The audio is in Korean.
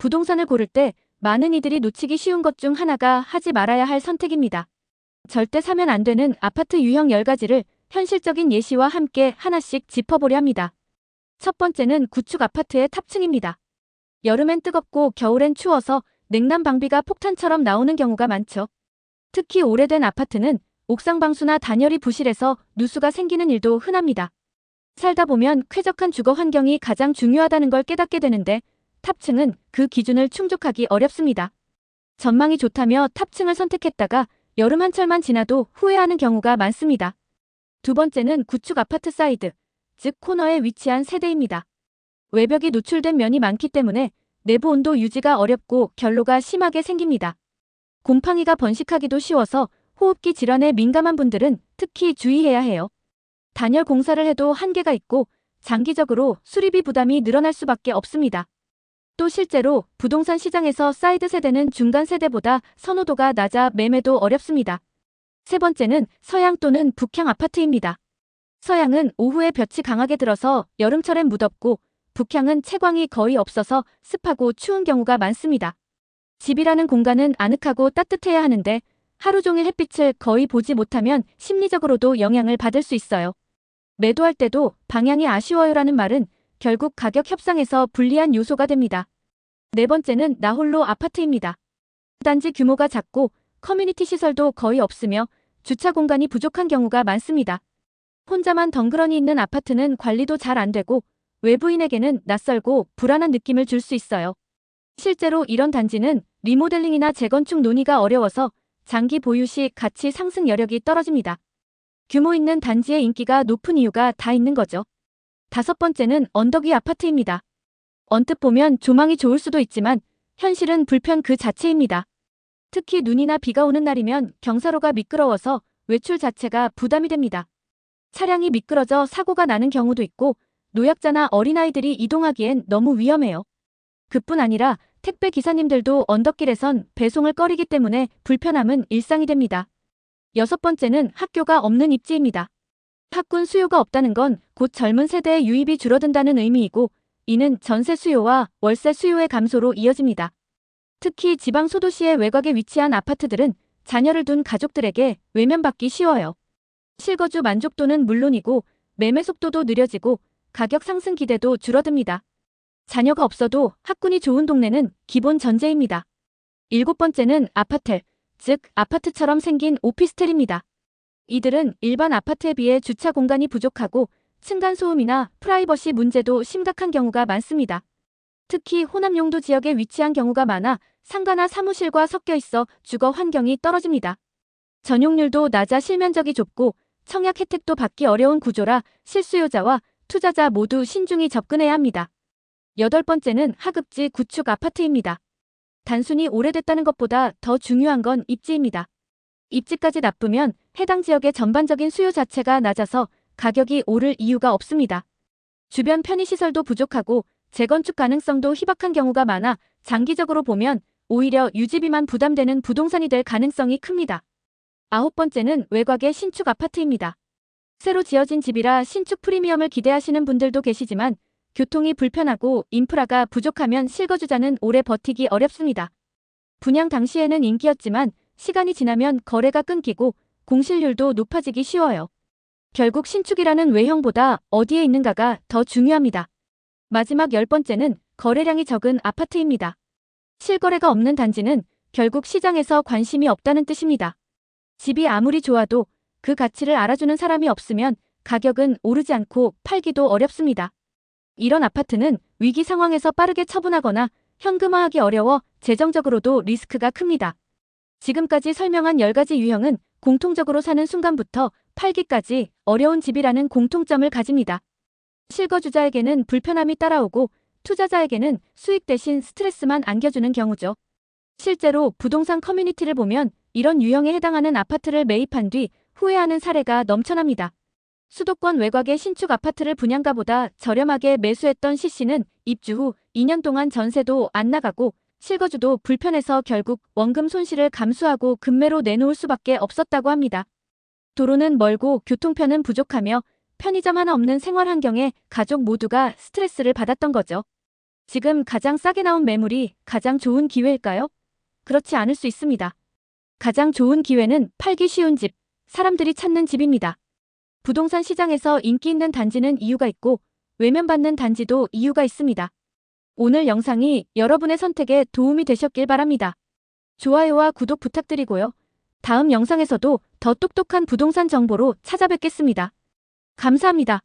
부동산을 고를 때 많은 이들이 놓치기 쉬운 것 중 하나가 하지 말아야 할 선택입니다. 절대 사면 안 되는 아파트 유형 10가지를 현실적인 예시와 함께 하나씩 짚어보려 합니다. 첫 번째는 구축 아파트의 탑층입니다. 여름엔 뜨겁고 겨울엔 추워서 냉난 방비가 폭탄처럼 나오는 경우가 많죠. 특히 오래된 아파트는 옥상 방수나 단열이 부실해서 누수가 생기는 일도 흔합니다. 살다 보면 쾌적한 주거 환경이 가장 중요하다는 걸 깨닫게 되는데 탑층은 그 기준을 충족하기 어렵습니다. 전망이 좋다며 탑층을 선택했다가 여름 한철만 지나도 후회하는 경우가 많습니다. 두 번째는 구축 아파트 사이드, 즉 코너에 위치한 세대입니다. 외벽이 노출된 면이 많기 때문에 내부 온도 유지가 어렵고 결로가 심하게 생깁니다. 곰팡이가 번식하기도 쉬워서 호흡기 질환에 민감한 분들은 특히 주의해야 해요. 단열 공사를 해도 한계가 있고 장기적으로 수리비 부담이 늘어날 수밖에 없습니다. 또 실제로 부동산 시장에서 사이드 세대는 중간 세대보다 선호도가 낮아 매매도 어렵습니다. 세 번째는 서양 또는 북향 아파트입니다. 서양은 오후에 볕이 강하게 들어서 여름철엔 무덥고 북향은 채광이 거의 없어서 습하고 추운 경우가 많습니다. 집이라는 공간은 아늑하고 따뜻해야 하는데 하루 종일 햇빛을 거의 보지 못하면 심리적으로도 영향을 받을 수 있어요. 매도할 때도 방향이 아쉬워요라는 말은 결국 가격 협상에서 불리한 요소가 됩니다. 네 번째는 나홀로 아파트입니다. 단지 규모가 작고 커뮤니티 시설도 거의 없으며 주차 공간이 부족한 경우가 많습니다. 혼자만 덩그러니 있는 아파트는 관리도 잘 안 되고 외부인에게는 낯설고 불안한 느낌을 줄 수 있어요. 실제로 이런 단지는 리모델링이나 재건축 논의가 어려워서 장기 보유 시 가치 상승 여력이 떨어집니다. 규모 있는 단지의 인기가 높은 이유가 다 있는 거죠. 다섯 번째는 언덕 위 아파트입니다. 언뜻 보면 조망이 좋을 수도 있지만 현실은 불편 그 자체입니다. 특히 눈이나 비가 오는 날이면 경사로가 미끄러워서 외출 자체가 부담이 됩니다. 차량이 미끄러져 사고가 나는 경우도 있고 노약자나 어린아이들이 이동하기엔 너무 위험해요. 그뿐 아니라 택배 기사님들도 언덕길에선 배송을 꺼리기 때문에 불편함은 일상이 됩니다. 여섯 번째는 학교가 없는 입지입니다. 학군 수요가 없다는 건 곧 젊은 세대의 유입이 줄어든다는 의미이고 이는 전세 수요와 월세 수요의 감소로 이어집니다. 특히 지방 소도시의 외곽에 위치한 아파트들은 자녀를 둔 가족들에게 외면받기 쉬워요. 실거주 만족도는 물론이고 매매 속도도 느려지고 가격 상승 기대도 줄어듭니다. 자녀가 없어도 학군이 좋은 동네는 기본 전제입니다. 일곱 번째는 아파텔, 즉 아파트처럼 생긴 오피스텔입니다. 이들은 일반 아파트에 비해 주차 공간이 부족하고 층간소음이나 프라이버시 문제도 심각한 경우가 많습니다. 특히 호남 용도 지역에 위치한 경우가 많아 상가나 사무실과 섞여 있어 주거 환경이 떨어집니다. 전용률도 낮아 실면적이 좁고 청약 혜택도 받기 어려운 구조라 실수요자와 투자자 모두 신중히 접근해야 합니다. 여덟 번째는 하급지 구축 아파트입니다. 단순히 오래됐다는 것보다 더 중요한 건 입지입니다. 입지까지 나쁘면 해당 지역의 전반적인 수요 자체가 낮아서 가격이 오를 이유가 없습니다. 주변 편의시설도 부족하고 재건축 가능성도 희박한 경우가 많아 장기적으로 보면 오히려 유지비만 부담되는 부동산이 될 가능성이 큽니다. 아홉 번째는 외곽의 신축 아파트입니다. 새로 지어진 집이라 신축 프리미엄을 기대하시는 분들도 계시지만 교통이 불편하고 인프라가 부족하면 실거주자는 오래 버티기 어렵습니다. 분양 당시에는 인기였지만 시간이 지나면 거래가 끊기고 공실률도 높아지기 쉬워요. 결국 신축이라는 외형보다 어디에 있는가가 더 중요합니다. 마지막 열 번째는 거래량이 적은 아파트입니다. 실거래가 없는 단지는 결국 시장에서 관심이 없다는 뜻입니다. 집이 아무리 좋아도 그 가치를 알아주는 사람이 없으면 가격은 오르지 않고 팔기도 어렵습니다. 이런 아파트는 위기 상황에서 빠르게 처분하거나 현금화하기 어려워 재정적으로도 리스크가 큽니다. 지금까지 설명한 10가지 유형은 공통적으로 사는 순간부터 팔기까지 어려운 집이라는 공통점을 가집니다. 실거주자에게는 불편함이 따라오고 투자자에게는 수익 대신 스트레스만 안겨주는 경우죠. 실제로 부동산 커뮤니티를 보면 이런 유형에 해당하는 아파트를 매입한 뒤 후회하는 사례가 넘쳐납니다. 수도권 외곽의 신축 아파트를 분양가보다 저렴하게 매수했던 C씨는 입주 후 2년 동안 전세도 안 나가고 실거주도 불편해서 결국 원금 손실을 감수하고 급매로 내놓을 수밖에 없었다고 합니다. 도로는 멀고 교통편은 부족하며 편의점 하나 없는 생활 환경에 가족 모두가 스트레스를 받았던 거죠. 지금 가장 싸게 나온 매물이 가장 좋은 기회일까요? 그렇지 않을 수 있습니다. 가장 좋은 기회는 팔기 쉬운 집, 사람들이 찾는 집입니다. 부동산 시장에서 인기 있는 단지는 이유가 있고 외면받는 단지도 이유가 있습니다. 오늘 영상이 여러분의 선택에 도움이 되셨길 바랍니다. 좋아요와 구독 부탁드리고요. 다음 영상에서도 더 똑똑한 부동산 정보로 찾아뵙겠습니다. 감사합니다.